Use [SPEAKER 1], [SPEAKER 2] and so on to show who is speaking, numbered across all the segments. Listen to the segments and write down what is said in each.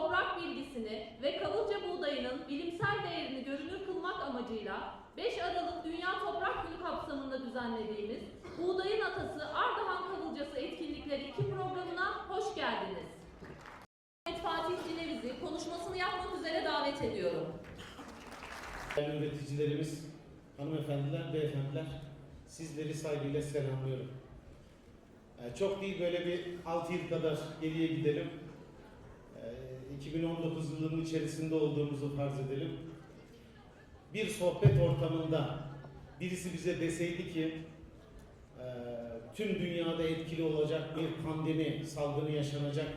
[SPEAKER 1] toprak bilgisini ve Kavılca buğdayının bilimsel değerini görünür kılmak amacıyla 5 Aralık Dünya Toprak Günü kapsamında düzenlediğimiz Buğdayın Atası Ardahan Kavılcası Etkinlikleri 2 programına hoş geldiniz. Ahmet Fatih Cineviz'i konuşmasını yapmak üzere davet ediyorum.
[SPEAKER 2] Değerli üreticilerimiz, hanımefendiler, beyefendiler, sizleri saygıyla selamlıyorum. Ee, Çok değil böyle bir 6 yıl kadar geriye gidelim. Ee, 2019 yılının içerisinde olduğumuzu farz edelim. Bir sohbet ortamında birisi bize deseydi ki e, tüm dünyada etkili olacak bir pandemi salgını yaşanacak,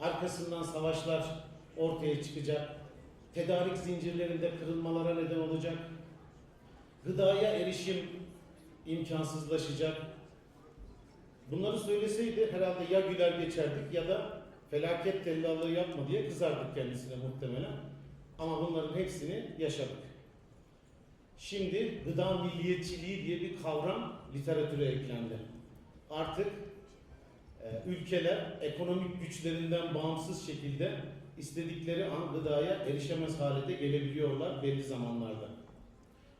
[SPEAKER 2] arkasından savaşlar ortaya çıkacak, tedarik zincirlerinde kırılmalara neden olacak, gıdaya erişim imkansızlaşacak. Bunları söyleseydi herhalde ya güler geçerdik ya da felaket tellallığı yapma diye kızardık kendisine muhtemelen. Ama bunların hepsini yaşadık. Şimdi gıda milliyetçiliği diye bir kavram literatüre eklendi. Artık e, ülkeler ekonomik güçlerinden bağımsız şekilde istedikleri an gıdaya erişemez hale de gelebiliyorlar belli zamanlarda.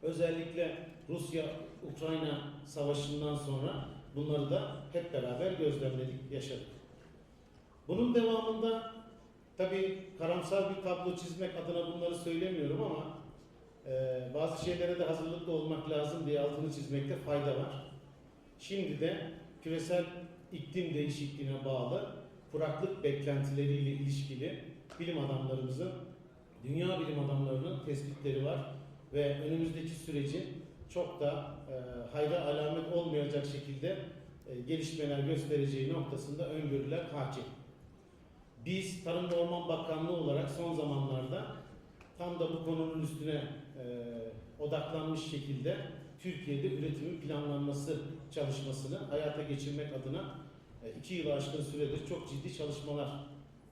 [SPEAKER 2] Özellikle Rusya-Ukrayna savaşından sonra bunları da hep beraber gözlemledik, yaşadık. Bunun devamında tabii karamsar bir tablo çizmek adına bunları söylemiyorum ama e, bazı şeylere de hazırlıklı olmak lazım diye altını çizmekte fayda var. Şimdi de küresel iklim değişikliğine bağlı kuraklık beklentileriyle ilişkili bilim adamlarımızın, dünya bilim adamlarının tespitleri var ve önümüzdeki sürecin çok da e, hayra alamet olmayacak şekilde e, gelişmeler göstereceği noktasında öngörüler hakim. Biz Tarım ve Orman Bakanlığı olarak son zamanlarda tam da bu konunun üstüne e, odaklanmış şekilde Türkiye'de üretimin planlanması çalışmasını hayata geçirmek adına e, iki yılı aşkın süredir çok ciddi çalışmalar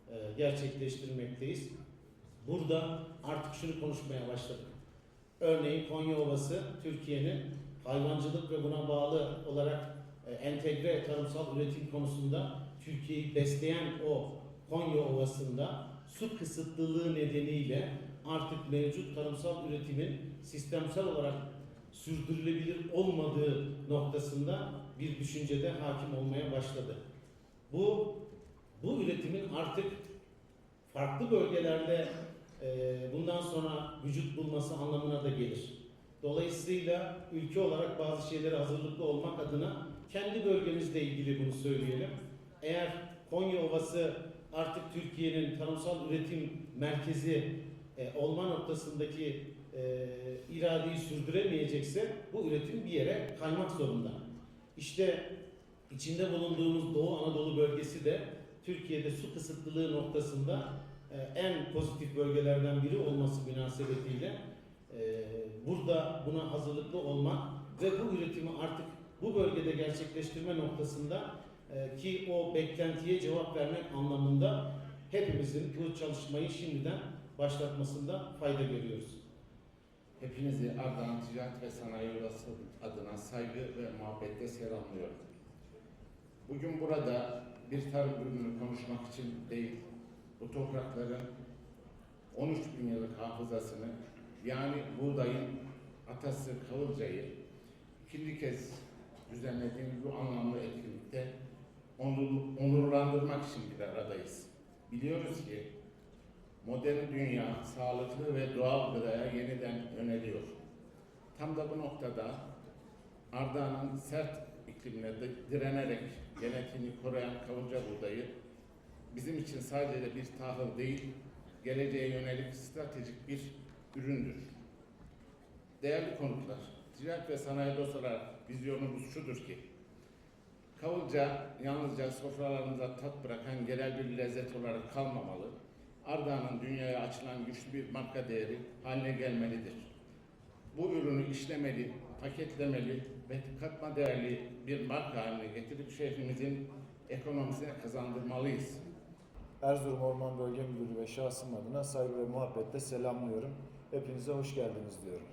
[SPEAKER 2] e, gerçekleştirmekteyiz. Burada artık şunu konuşmaya başladık. Örneğin Konya Ovası Türkiye'nin hayvancılık ve buna bağlı olarak e, entegre tarımsal üretim konusunda Türkiye'yi besleyen o Konya Ovası'nda su kısıtlılığı nedeniyle artık mevcut tarımsal üretimin sistemsel olarak sürdürülebilir olmadığı noktasında bir düşüncede hakim olmaya başladı. Bu bu üretimin artık farklı bölgelerde e, bundan sonra vücut bulması anlamına da gelir. Dolayısıyla ülke olarak bazı şeylere hazırlıklı olmak adına kendi bölgemizle ilgili bunu söyleyelim. Eğer Konya Ovası artık Türkiye'nin tarımsal üretim merkezi e, olma noktasındaki e, iradeyi sürdüremeyecekse bu üretim bir yere kaymak zorunda. İşte içinde bulunduğumuz Doğu Anadolu bölgesi de Türkiye'de su kısıtlılığı noktasında e, en pozitif bölgelerden biri olması münasebetiyle e, burada buna hazırlıklı olmak ve bu üretimi artık bu bölgede gerçekleştirme noktasında e, ki o beklentiye cevap vermek anlamında hepimizin bu çalışmayı şimdiden başlatmasında fayda görüyoruz.
[SPEAKER 3] Hepinizi Ardahan Ticaret ve Sanayi Odası adına saygı ve muhabbetle selamlıyorum. Bugün burada bir tarım ürünü konuşmak için değil, bu toprakların 13 bin yıllık hafızasını yani buğdayın atası Kavılca'yı ikinci kez düzenlediğimiz bu anlamlı etkinlikte onurlandırmak için bir aradayız. Biliyoruz ki modern dünya sağlıklı ve doğal gıdaya yeniden yöneliyor. Tam da bu noktada Ardahan'ın sert iklimine di- direnerek genetiğini koruyan kavunca buğdayı bizim için sadece bir tahıl değil, geleceğe yönelik stratejik bir üründür. Değerli konuklar, ticaret ve sanayi dostları vizyonumuz şudur ki, Kavulca yalnızca sofralarımıza tat bırakan genel bir lezzet olarak kalmamalı. Ardahan'ın dünyaya açılan güçlü bir marka değeri haline gelmelidir. Bu ürünü işlemeli, paketlemeli ve katma değerli bir marka haline getirip şehrimizin ekonomisine kazandırmalıyız.
[SPEAKER 4] Erzurum Orman Bölge Müdürü ve şahsım adına saygı ve muhabbetle selamlıyorum. Hepinize hoş geldiniz diyorum.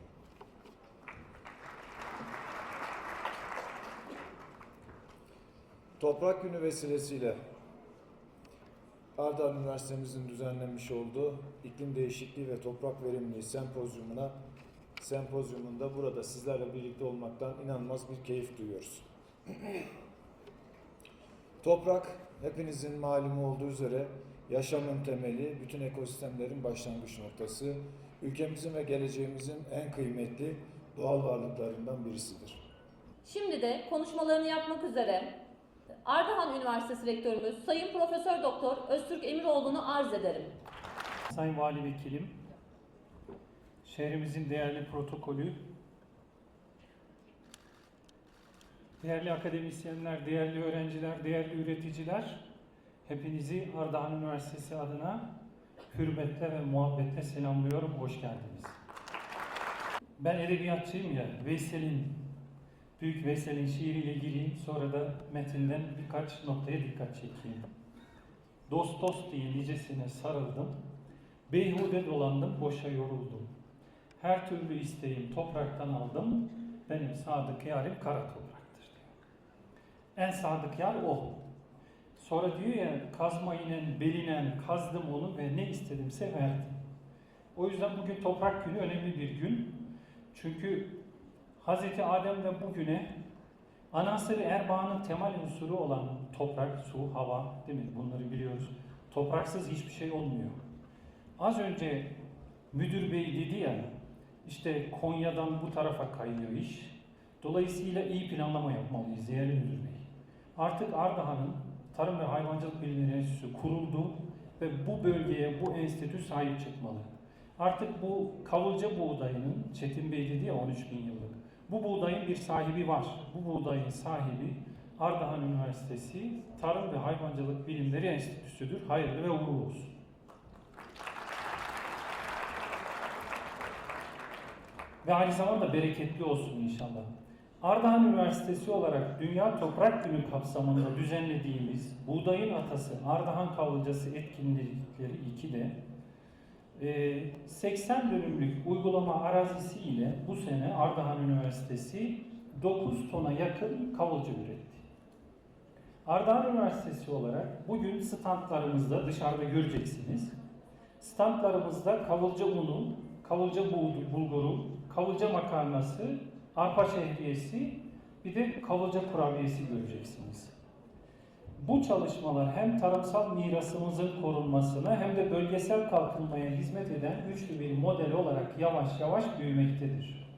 [SPEAKER 4] Toprak Günü vesilesiyle Ardahan Üniversitemizin düzenlemiş olduğu iklim değişikliği ve toprak verimliliği sempozyumuna sempozyumunda burada sizlerle birlikte olmaktan inanılmaz bir keyif duyuyoruz. Toprak hepinizin malumu olduğu üzere yaşamın temeli, bütün ekosistemlerin başlangıç noktası, ülkemizin ve geleceğimizin en kıymetli doğal varlıklarından birisidir.
[SPEAKER 1] Şimdi de konuşmalarını yapmak üzere Ardahan Üniversitesi Rektörümüz Sayın Profesör Doktor Öztürk Emiroğlu'nu arz ederim.
[SPEAKER 5] Sayın Vali Vekilim, şehrimizin değerli protokolü, değerli akademisyenler, değerli öğrenciler, değerli üreticiler, hepinizi Ardahan Üniversitesi adına hürmetle ve muhabbetle selamlıyorum, hoş geldiniz. Ben edebiyatçıyım ya, Veysel'in, Büyük Veysel'in şiiriyle gireyim, sonra da metinden birkaç noktaya dikkat çekeyim. Dost dost diye nicesine sarıldım, Beyhude dolandım, boşa yoruldum. Her türlü isteğim topraktan aldım, benim sadık yarim kara topraktır diyor. En sadık yar o. Sonra diyor ya, kazma inen, belinen, kazdım onu ve ne istedimse verdim. O yüzden bugün toprak günü önemli bir gün. Çünkü Hz. Adem'den bugüne anasır erbağının temel unsuru olan toprak, su, hava değil mi? Bunları biliyoruz. Topraksız hiçbir şey olmuyor. Az önce müdür bey dedi ya, işte Konya'dan bu tarafa kayıyor iş. Dolayısıyla iyi planlama yapmalıyız değerli müdür bey. Artık Ardahan'ın Tarım ve Hayvancılık Bilimleri Enstitüsü kuruldu ve bu bölgeye bu enstitü sahip çıkmalı. Artık bu kavulca buğdayının, Çetin Bey dedi ya 13 bin yıllık, bu buğdayın bir sahibi var. Bu buğdayın sahibi Ardahan Üniversitesi Tarım ve Hayvancılık Bilimleri Enstitüsü'dür. Hayırlı ve uğurlu olsun. ve aynı zamanda bereketli olsun inşallah. Ardahan Üniversitesi olarak Dünya Toprak Günü kapsamında düzenlediğimiz Buğdayın Atası Ardahan Kavulcası etkinlikleri 2'de e, 80 dönümlük uygulama arazisi ile bu sene Ardahan Üniversitesi 9 tona yakın kavulca üretti. Ardahan Üniversitesi olarak bugün standlarımızda dışarıda göreceksiniz. Standlarımızda kavulca unu, kavulca bulguru, kavulca makarnası, arpa şehriyesi, bir de kavulca kurabiyesi göreceksiniz. Bu çalışmalar hem tarımsal mirasımızın korunmasına hem de bölgesel kalkınmaya hizmet eden güçlü bir model olarak yavaş yavaş büyümektedir.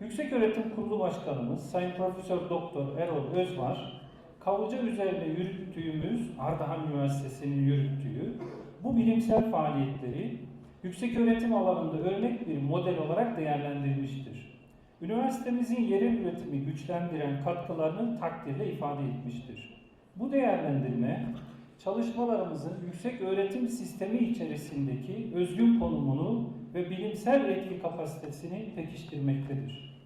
[SPEAKER 5] Yükseköğretim Kurulu Başkanımız Sayın Profesör Doktor Erol Özvar, kavulca üzerine yürüttüğümüz Ardahan Üniversitesi'nin yürüttüğü bu bilimsel faaliyetleri yükseköğretim alanında örnek bir model olarak değerlendirmiştir. Üniversitemizin yerel üretimi güçlendiren katkılarını takdirle ifade etmiştir. Bu değerlendirme çalışmalarımızın yüksek öğretim sistemi içerisindeki özgün konumunu ve bilimsel etki kapasitesini pekiştirmektedir.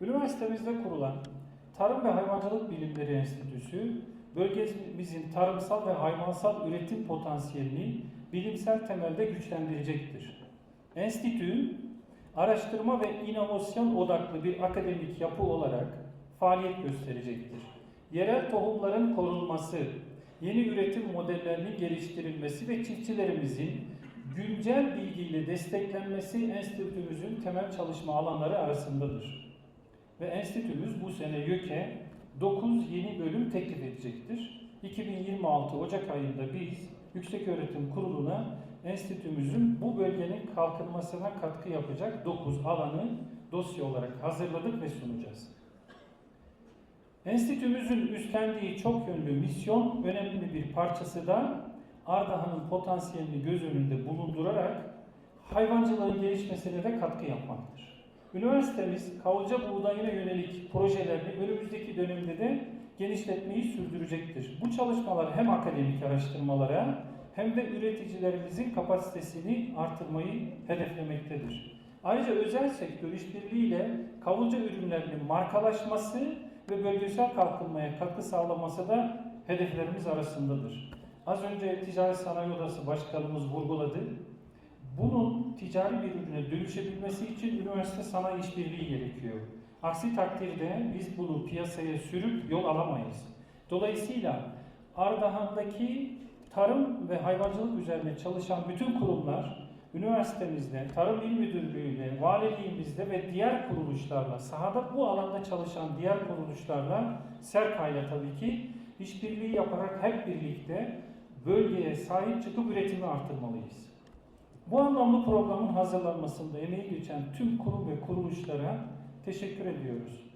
[SPEAKER 5] Üniversitemizde kurulan Tarım ve Hayvancılık Bilimleri Enstitüsü, bölgemizin tarımsal ve hayvansal üretim potansiyelini bilimsel temelde güçlendirecektir. Enstitü, araştırma ve inovasyon odaklı bir akademik yapı olarak faaliyet gösterecektir. Yerel tohumların korunması, yeni üretim modellerinin geliştirilmesi ve çiftçilerimizin güncel bilgiyle desteklenmesi enstitümüzün temel çalışma alanları arasındadır. Ve enstitümüz bu sene YÖK'e 9 yeni bölüm teklif edecektir. 2026 Ocak ayında biz Yükseköğretim Kurulu'na enstitümüzün bu bölgenin kalkınmasına katkı yapacak 9 alanı dosya olarak hazırladık ve sunacağız. Enstitümüzün üstlendiği çok yönlü misyon önemli bir parçası da Ardahan'ın potansiyelini göz önünde bulundurarak hayvancılığın gelişmesine de katkı yapmaktır. Üniversitemiz kavulca buğdayına yönelik projelerini önümüzdeki dönemde de genişletmeyi sürdürecektir. Bu çalışmalar hem akademik araştırmalara hem de üreticilerimizin kapasitesini artırmayı hedeflemektedir. Ayrıca özel sektör işbirliğiyle kavulca ürünlerinin markalaşması ve bölgesel kalkınmaya katkı sağlaması da hedeflerimiz arasındadır. Az önce Ticaret Sanayi Odası Başkanımız vurguladı. Bunun ticari bir ürüne dönüşebilmesi için üniversite sanayi işbirliği gerekiyor. Aksi takdirde biz bunu piyasaya sürüp yol alamayız. Dolayısıyla Ardahan'daki tarım ve hayvancılık üzerine çalışan bütün kurumlar üniversitemizde, Tarım İl Müdürlüğü'yle, valiliğimizde ve diğer kuruluşlarla, sahada bu alanda çalışan diğer kuruluşlarla, SERKA'yla tabii ki işbirliği yaparak hep birlikte bölgeye sahip çıkıp üretimi artırmalıyız. Bu anlamlı programın hazırlanmasında emeği geçen tüm kurum ve kuruluşlara teşekkür ediyoruz.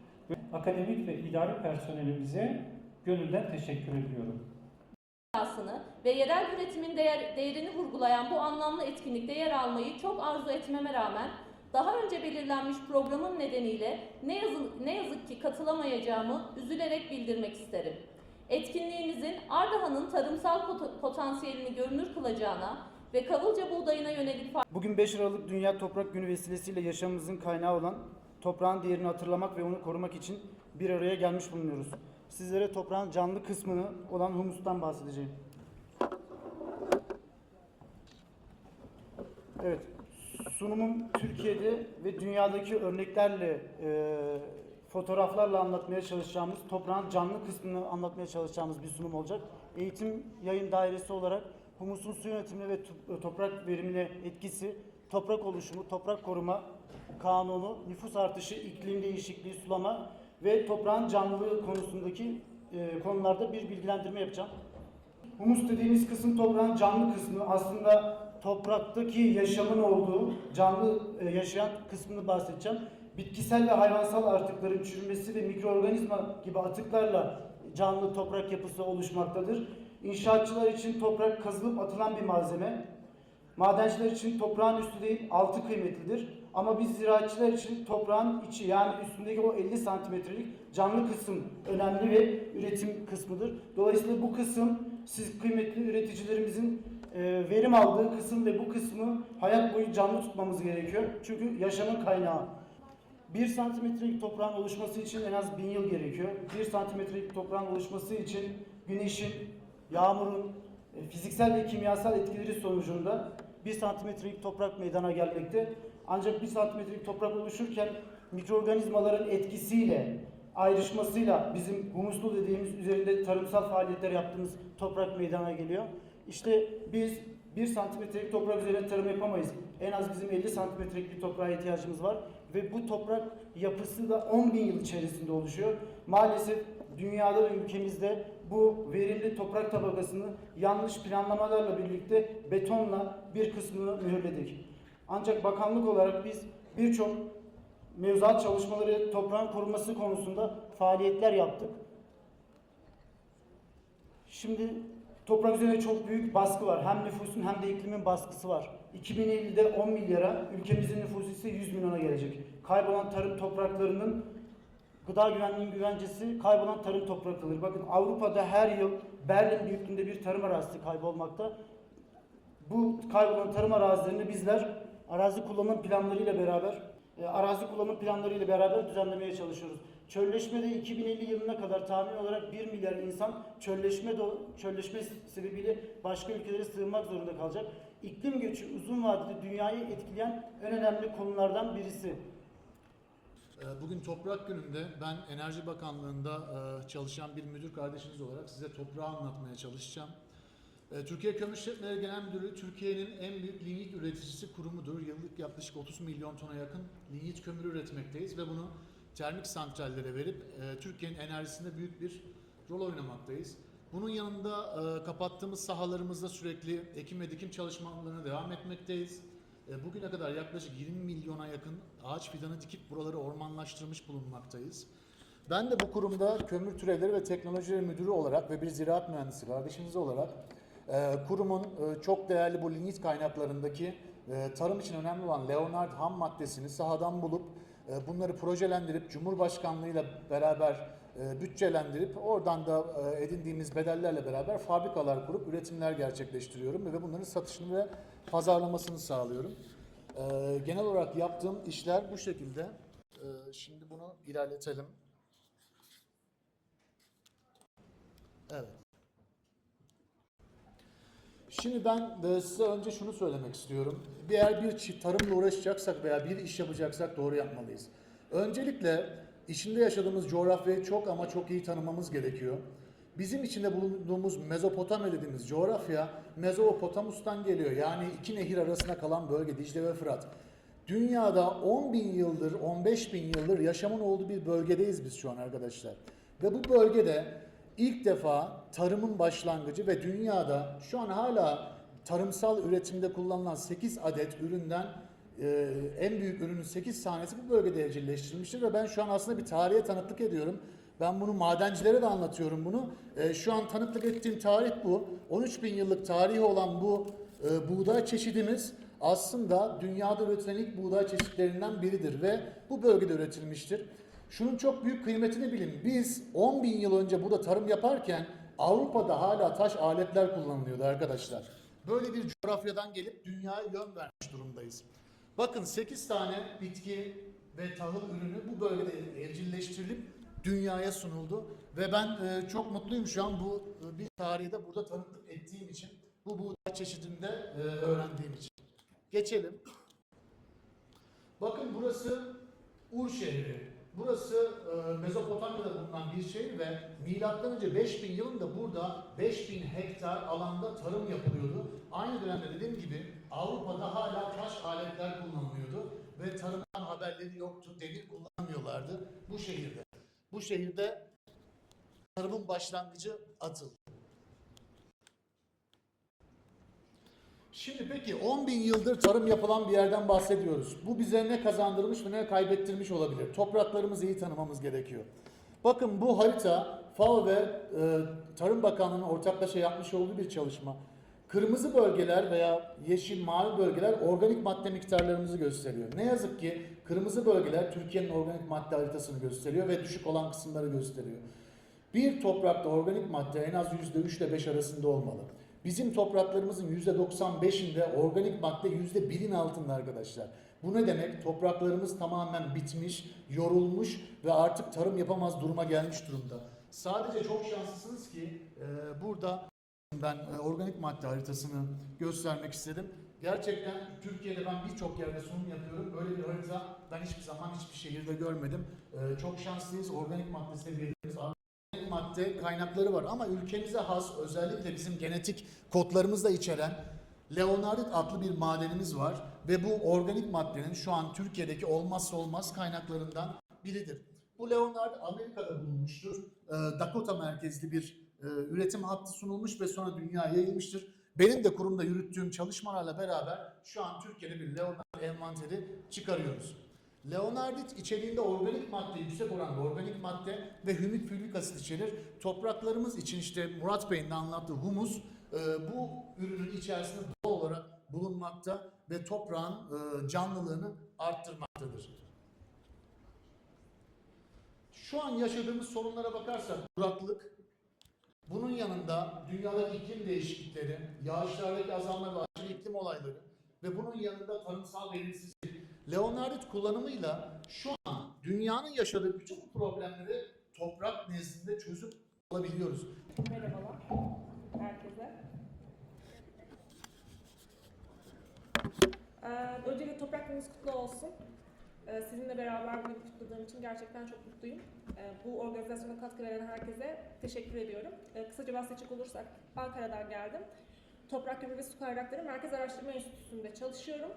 [SPEAKER 5] Akademik ve idari personelimize gönülden teşekkür ediyorum.
[SPEAKER 1] Dünyasını ve yerel üretimin değer, değerini vurgulayan bu anlamlı etkinlikte yer almayı çok arzu etmeme rağmen daha önce belirlenmiş programın nedeniyle ne yazık, ne yazık ki katılamayacağımı üzülerek bildirmek isterim. Etkinliğimizin Ardahan'ın tarımsal pot- potansiyelini görünür kılacağına ve Kavılca buğdayına yönelik
[SPEAKER 6] Bugün 5 Aralık Dünya Toprak Günü vesilesiyle yaşamımızın kaynağı olan toprağın değerini hatırlamak ve onu korumak için bir araya gelmiş bulunuyoruz. Sizlere toprağın canlı kısmını olan humustan bahsedeceğim. Evet, sunumum Türkiye'de ve dünyadaki örneklerle, e, fotoğraflarla anlatmaya çalışacağımız, toprağın canlı kısmını anlatmaya çalışacağımız bir sunum olacak. Eğitim yayın dairesi olarak humusun su yönetimine ve to- toprak verimine etkisi, toprak oluşumu, toprak koruma kanunu, nüfus artışı, iklim değişikliği, sulama ve toprağın canlılığı konusundaki e, konularda bir bilgilendirme yapacağım. Humus dediğimiz kısım toprağın canlı kısmı. Aslında topraktaki yaşamın olduğu canlı e, yaşayan kısmını bahsedeceğim. Bitkisel ve hayvansal artıkların çürümesi ve mikroorganizma gibi atıklarla canlı toprak yapısı oluşmaktadır. İnşaatçılar için toprak kazılıp atılan bir malzeme. Madenciler için toprağın üstü değil altı kıymetlidir. Ama biz ziraatçılar için toprağın içi yani üstündeki o 50 santimetrelik canlı kısım önemli ve üretim kısmıdır. Dolayısıyla bu kısım siz kıymetli üreticilerimizin e, verim aldığı kısım ve bu kısmı hayat boyu canlı tutmamız gerekiyor. Çünkü yaşamın kaynağı. 1 santimetrelik toprağın oluşması için en az 1000 yıl gerekiyor. 1 santimetrelik toprağın oluşması için güneşin, yağmurun, e, fiziksel ve kimyasal etkileri sonucunda 1 santimetrelik toprak meydana gelmekte. Ancak 1 santimetrelik toprak oluşurken mikroorganizmaların etkisiyle, ayrışmasıyla bizim humuslu dediğimiz üzerinde tarımsal faaliyetler yaptığımız toprak meydana geliyor. İşte biz 1 santimetrelik toprak üzerine tarım yapamayız. En az bizim 50 santimetrelik bir toprağa ihtiyacımız var. Ve bu toprak yapısı da 10 bin yıl içerisinde oluşuyor. Maalesef dünyada ve ülkemizde bu verimli toprak tabakasını yanlış planlamalarla birlikte betonla bir kısmını mühürledik. Ancak bakanlık olarak biz birçok mevzuat çalışmaları toprağın korunması konusunda faaliyetler yaptık. Şimdi toprak üzerinde çok büyük baskı var. Hem nüfusun hem de iklimin baskısı var. 2050'de 10 milyara, ülkemizin nüfusu ise 100 milyona gelecek. Kaybolan tarım topraklarının gıda güvenliğinin güvencesi kaybolan tarım toprakları. Bakın Avrupa'da her yıl Berlin büyüklüğünde bir tarım arazisi kaybolmakta. Bu kaybolan tarım arazilerini bizler arazi kullanım planlarıyla beraber e, arazi kullanım planlarıyla beraber düzenlemeye çalışıyoruz. Çölleşmede 2050 yılına kadar tahmin olarak 1 milyar insan çölleşme çölleşme sebebiyle başka ülkelere sığınmak zorunda kalacak. İklim göçü uzun vadede dünyayı etkileyen en önemli konulardan birisi.
[SPEAKER 7] Ee, Bugün Toprak Günü'nde ben Enerji Bakanlığı'nda e, çalışan bir müdür kardeşiniz olarak size toprağı anlatmaya çalışacağım. Ee, Türkiye Kömür İşletmeleri Genel Müdürlüğü Türkiye'nin en büyük linyit üreticisi kurumudur. Yıllık yaklaşık 30 milyon tona yakın linyit kömür üretmekteyiz ve bunu termik santrallere verip e, Türkiye'nin enerjisinde büyük bir rol oynamaktayız. Bunun yanında e, kapattığımız sahalarımızda sürekli ekim ve dikim çalışmalarına devam etmekteyiz. E, Bugüne kadar yaklaşık 20 milyona yakın ağaç fidanı dikip buraları ormanlaştırmış bulunmaktayız. Ben de bu kurumda kömür türevleri ve teknolojileri müdürü olarak ve bir ziraat mühendisi kardeşiniz olarak e, kurumun e, çok değerli bu lignit kaynaklarındaki e, tarım için önemli olan Leonard ham maddesini sahadan bulup e, bunları projelendirip Cumhurbaşkanlığıyla beraber bütçelendirip oradan da edindiğimiz bedellerle beraber fabrikalar kurup üretimler gerçekleştiriyorum ve bunların satışını ve pazarlamasını sağlıyorum. Genel olarak yaptığım işler bu şekilde. Şimdi bunu ilerletelim. Evet. Şimdi ben de size önce şunu söylemek istiyorum. Eğer bir çi- tarımla uğraşacaksak veya bir iş yapacaksak doğru yapmalıyız. Öncelikle içinde yaşadığımız coğrafyayı çok ama çok iyi tanımamız gerekiyor. Bizim içinde bulunduğumuz Mezopotamya dediğimiz coğrafya Mezopotamus'tan geliyor. Yani iki nehir arasında kalan bölge Dicle ve Fırat. Dünyada 10 bin yıldır, 15 bin yıldır yaşamın olduğu bir bölgedeyiz biz şu an arkadaşlar. Ve bu bölgede ilk defa tarımın başlangıcı ve dünyada şu an hala tarımsal üretimde kullanılan 8 adet üründen e, en büyük ürünün 8 tanesi bu bölgede evcilleştirilmiştir ve ben şu an aslında bir tarihe tanıklık ediyorum. Ben bunu madencilere de anlatıyorum bunu. E, şu an tanıklık ettiğim tarih bu. 13 bin yıllık tarihi olan bu e, buğday çeşidimiz aslında dünyada üretilen ilk buğday çeşitlerinden biridir ve bu bölgede üretilmiştir. Şunun çok büyük kıymetini bilin. Biz 10 bin yıl önce burada tarım yaparken Avrupa'da hala taş aletler kullanılıyordu arkadaşlar. Böyle bir coğrafyadan gelip dünyaya yön vermiş durumdayız. Bakın 8 tane bitki ve tahıl ürünü bu bölgede evcilleştirilip dünyaya sunuldu. Ve ben e, çok mutluyum şu an bu e, bir tarihi de burada tanıklık ettiğim için, bu buğday çeşidinde e, öğrendiğim için. Geçelim. Bakın burası Ur şehri. Burası e, Mezopotamya'da bulunan bir şehir ve milattan önce 5000 yılında burada 5000 hektar alanda tarım yapılıyordu. Aynı dönemde dediğim gibi Avrupa'da hala taş aletler kullanılıyordu ve tarımdan haberleri yoktu. Demir kullanmıyorlardı bu şehirde. Bu şehirde tarımın başlangıcı atıldı. Şimdi peki 10 bin yıldır tarım yapılan bir yerden bahsediyoruz. Bu bize ne kazandırmış ve ne kaybettirmiş olabilir? Topraklarımızı iyi tanımamız gerekiyor. Bakın bu harita FAO ve e, Tarım Bakanlığı'nın ortaklaşa yapmış olduğu bir çalışma. Kırmızı bölgeler veya yeşil mavi bölgeler organik madde miktarlarımızı gösteriyor. Ne yazık ki kırmızı bölgeler Türkiye'nin organik madde haritasını gösteriyor ve düşük olan kısımları gösteriyor. Bir toprakta organik madde en az %3 ile 5 arasında olmalı. Bizim topraklarımızın %95'inde organik madde %1'in altında arkadaşlar. Bu ne demek? Topraklarımız tamamen bitmiş, yorulmuş ve artık tarım yapamaz duruma gelmiş durumda. Sadece çok şanslısınız ki e, burada ben e, organik madde haritasını göstermek istedim. Gerçekten Türkiye'de ben birçok yerde sunum yapıyorum. Böyle bir harita ben hiçbir zaman hiçbir şehirde görmedim. E, çok şanslıyız. Organik madde organik madde kaynakları var ama ülkemize has özellikle bizim genetik kodlarımızda içeren Leonardit adlı bir madenimiz var ve bu organik maddenin şu an Türkiye'deki olmazsa olmaz kaynaklarından biridir. Bu Leonard Amerika'da bulunmuştur. Ee, Dakota merkezli bir e, üretim hattı sunulmuş ve sonra dünyaya yayılmıştır. Benim de kurumda yürüttüğüm çalışmalarla beraber şu an Türkiye'de bir Leonard envanteri çıkarıyoruz. Leonardit içeriğinde organik madde, yüksek oranda organik madde ve hümik fülvik asit içerir. Topraklarımız için işte Murat Bey'in de anlattığı humus e, bu ürünün içerisinde doğal olarak bulunmakta ve toprağın e, canlılığını arttırmaktadır. Şu an yaşadığımız sorunlara bakarsak kuraklık, bunun yanında dünyadaki iklim değişiklikleri, yağışlardaki azalma ve aşırı iklim olayları ve bunun yanında tarımsal verimsizlik, Leonardit kullanımıyla şu an dünyanın yaşadığı bütün problemleri toprak nezdinde çözüm alabiliyoruz.
[SPEAKER 8] Merhabalar herkese. Ee, öncelikle Toprak Gününüz kutlu olsun. Ee, sizinle beraber bunu kutladığım için gerçekten çok mutluyum. Ee, bu organizasyona katkı veren herkese teşekkür ediyorum. Ee, kısaca bahsedecek olursak Ankara'dan geldim. Toprak Gübre ve Su Kaynakları Merkez Araştırma Enstitüsü'nde çalışıyorum.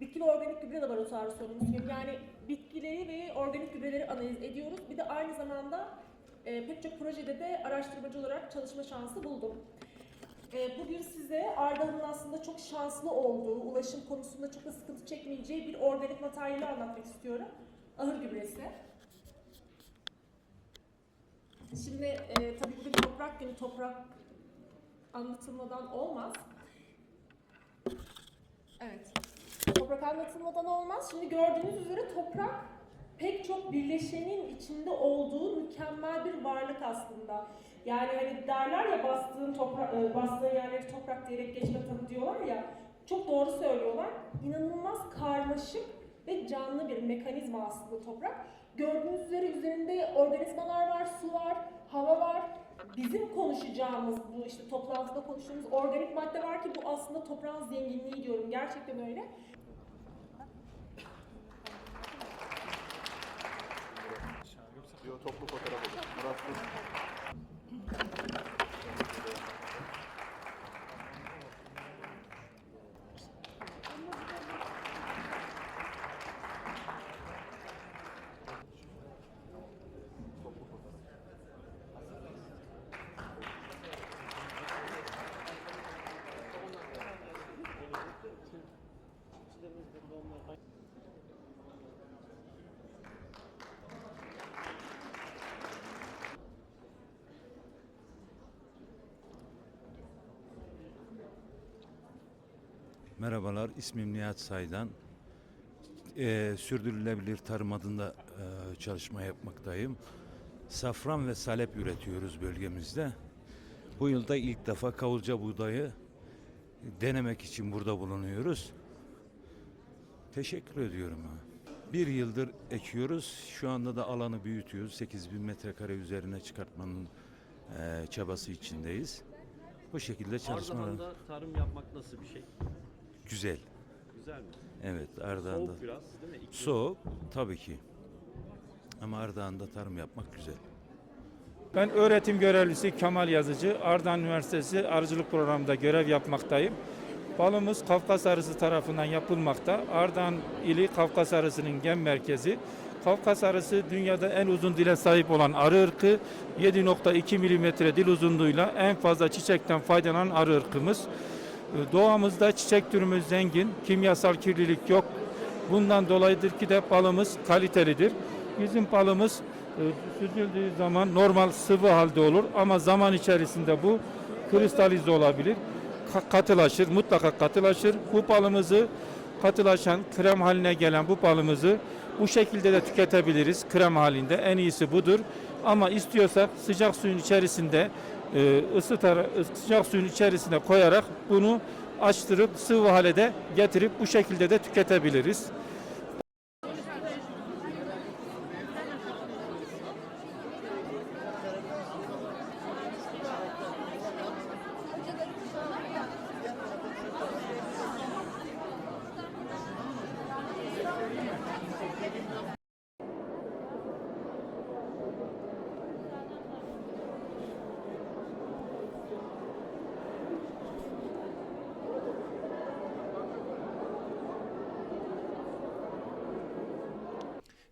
[SPEAKER 8] Bitki ve organik gübre laboratuvarı sorumlusuyum. Yani bitkileri ve organik gübreleri analiz ediyoruz. Bir de aynı zamanda e, pek çok projede de araştırmacı olarak çalışma şansı buldum. E, bugün size Ardahan'ın aslında çok şanslı olduğu, ulaşım konusunda çok da sıkıntı çekmeyeceği bir organik materyali anlatmak istiyorum. Ahır gübresi. Şimdi e, tabii bugün toprak günü toprak anlatılmadan olmaz. Evet. Toprak anlatılmadan olmaz. Şimdi gördüğünüz üzere toprak pek çok birleşenin içinde olduğu mükemmel bir varlık aslında. Yani hani derler ya bastığın toprak, e, bastığın yerleri toprak diyerek geçme tanı diyorlar ya. Çok doğru söylüyorlar. İnanılmaz karmaşık ve canlı bir mekanizma aslında toprak. Gördüğünüz üzere üzerinde organizmalar var, su var, hava var. Bizim konuşacağımız bu işte toplantıda konuştuğumuz organik madde var ki bu aslında toprağın zenginliği diyorum. Gerçekten öyle.
[SPEAKER 9] Toplu fotoğraf olur. Merhabalar, ismim Nihat Saydan. Eee, sürdürülebilir tarım adında eee, çalışma yapmaktayım. Safran ve salep üretiyoruz bölgemizde. Bu yılda ilk defa kavulca buğdayı denemek için burada bulunuyoruz. Teşekkür ediyorum. Bir yıldır ekiyoruz. Şu anda da alanı büyütüyoruz. 8000 metrekare üzerine çıkartmanın eee, çabası içindeyiz. Bu şekilde çalışmalar
[SPEAKER 10] Ardahan'da tarım yapmak nasıl bir şey?
[SPEAKER 9] Güzel.
[SPEAKER 10] Güzel mi?
[SPEAKER 9] Evet, Ardahan'da.
[SPEAKER 10] Soğuk biraz değil mi? İklim.
[SPEAKER 9] Soğuk tabii ki. Ama Ardahan'da tarım yapmak güzel.
[SPEAKER 11] Ben öğretim görevlisi Kemal Yazıcı, Ardahan Üniversitesi Arıcılık Programı'nda görev yapmaktayım. Balımız Kafkas Arısı tarafından yapılmakta. Ardahan ili Kafkas Arısı'nın gen merkezi. Kafkas Arısı dünyada en uzun dile sahip olan arı ırkı. 7.2 milimetre dil uzunluğuyla en fazla çiçekten faydalanan arı ırkımız. Ee, Doğamızda çiçek türümüz zengin, kimyasal kirlilik yok. Bundan dolayıdır ki de balımız kalitelidir. Bizim balımız e, süzüldüğü zaman normal sıvı halde olur ama zaman içerisinde bu kristalize olabilir. Ka- katılaşır, mutlaka katılaşır. Bu balımızı katılaşan, krem haline gelen bu balımızı bu şekilde de tüketebiliriz krem halinde. En iyisi budur. Ama istiyorsak sıcak suyun içerisinde e, ısıtarak, sıcak suyun içerisine koyarak bunu açtırıp sıvı hale de getirip bu şekilde de tüketebiliriz.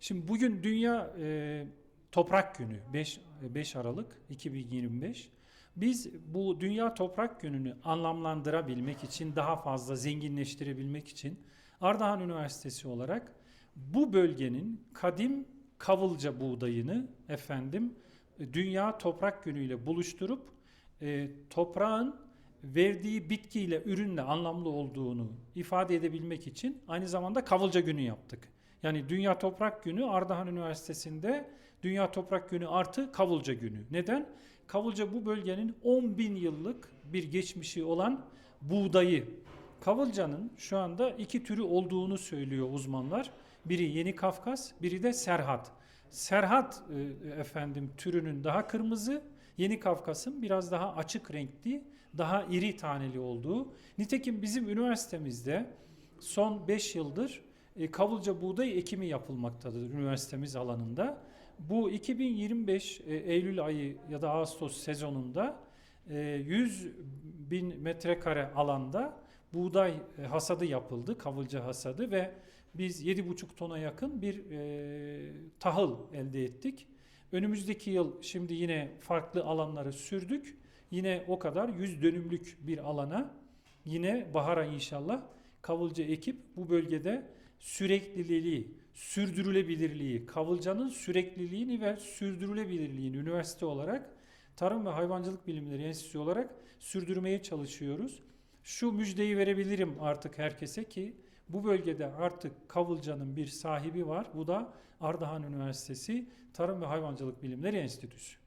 [SPEAKER 5] Şimdi bugün Dünya e, Toprak Günü 5, 5 Aralık 2025. Biz bu Dünya Toprak Günü'nü anlamlandırabilmek için, daha fazla zenginleştirebilmek için Ardahan Üniversitesi olarak bu bölgenin kadim kavılca buğdayını efendim e, Dünya Toprak Günü ile buluşturup e, toprağın verdiği bitkiyle, ürünle anlamlı olduğunu ifade edebilmek için aynı zamanda Kavılca Günü yaptık. Yani Dünya Toprak Günü Ardahan Üniversitesi'nde Dünya Toprak Günü artı Kavulca Günü. Neden? Kavulca bu bölgenin 10 bin yıllık bir geçmişi olan buğdayı. Kavulcanın şu anda iki türü olduğunu söylüyor uzmanlar. Biri Yeni Kafkas, biri de Serhat. Serhat e, efendim türünün daha kırmızı, Yeni Kafkas'ın biraz daha açık renkli, daha iri taneli olduğu. Nitekim bizim üniversitemizde son 5 yıldır e, kavulca buğday ekimi yapılmaktadır üniversitemiz alanında. Bu 2025 e, Eylül ayı ya da Ağustos sezonunda e, 100 bin metrekare alanda buğday e, hasadı yapıldı, kavulca hasadı ve biz 7,5 tona yakın bir e, tahıl elde ettik. Önümüzdeki yıl şimdi yine farklı alanları sürdük. Yine o kadar 100 dönümlük bir alana yine bahara inşallah kavulca ekip bu bölgede sürekliliği, sürdürülebilirliği, kavulcanın sürekliliğini ve sürdürülebilirliğini üniversite olarak Tarım ve Hayvancılık Bilimleri Enstitüsü olarak sürdürmeye çalışıyoruz. Şu müjdeyi verebilirim artık herkese ki bu bölgede artık kavulcanın bir sahibi var. Bu da Ardahan Üniversitesi Tarım ve Hayvancılık Bilimleri Enstitüsü.